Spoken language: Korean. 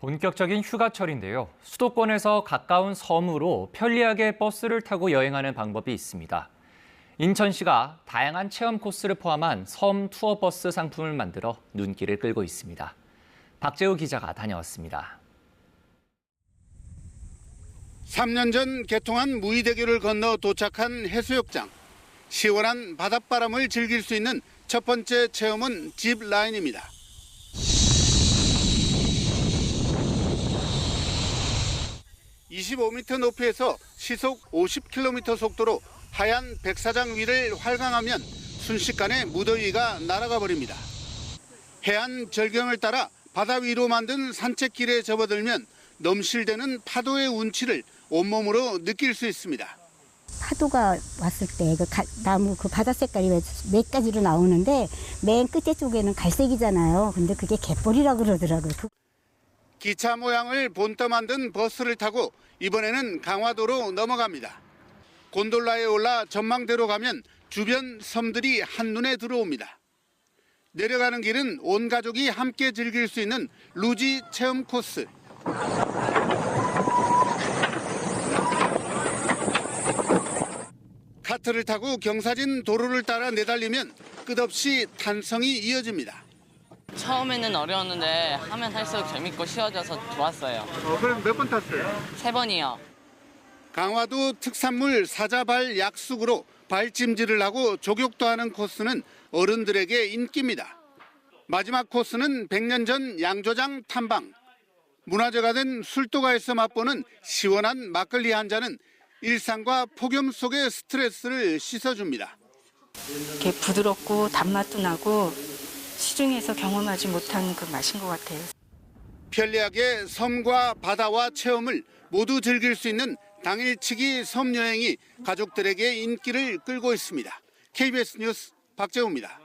본격적인 휴가철인데요. 수도권에서 가까운 섬으로 편리하게 버스를 타고 여행하는 방법이 있습니다. 인천시가 다양한 체험 코스를 포함한 섬 투어 버스 상품을 만들어 눈길을 끌고 있습니다. 박재우 기자가 다녀왔습니다. 3년 전 개통한 무의대교를 건너 도착한 해수욕장. 시원한 바닷바람을 즐길 수 있는 첫 번째 체험은 집 라인입니다. (25m) 높이에서 시속 (50km) 속도로 하얀 백사장 위를 활강하면 순식간에 무더위가 날아가 버립니다. 해안 절경을 따라 바다 위로 만든 산책길에 접어들면 넘실대는 파도의 운치를 온몸으로 느낄 수 있습니다. 파도가 왔을 때 그 나무 그 바다 색깔이 왜몇 가지로 나오는데 맨 끝에 쪽에는 갈색이잖아요. 근데 그게 갯벌이라 그러더라고요. 그 기차 모양을 본떠 만든 버스를 타고 이번에는 강화도로 넘어갑니다. 곤돌라에 올라 전망대로 가면 주변 섬들이 한눈에 들어옵니다. 내려가는 길은 온 가족이 함께 즐길 수 있는 루지 체험 코스. 카트를 타고 경사진 도로를 따라 내달리면 끝없이 탄성이 이어집니다. 처음에는 어려웠는데 하면 할수록 재밌고 쉬워져서 좋았어요. 그럼 몇 번 탔어요? 세 번이요. 강화도 특산물 사자발 약숙으로 발찜질을 하고 족욕도 하는 코스는 어른들에게 인기입니다. 마지막 코스는 100년 전 양조장 탐방. 문화재가 된 술도가에서 맛보는 시원한 막걸리 한 잔은 일상과 폭염 속의 스트레스를 씻어줍니다. 이렇게 부드럽고 단맛도 나고 시중에서 경험하지 못한 그 맛인 것 같아요. 편리하게 섬과 바다와 체험을 모두 즐길 수 있는 당일치기 섬 여행이 가족들에게 인기를 끌고 있습니다. KBS 뉴스 박재우입니다.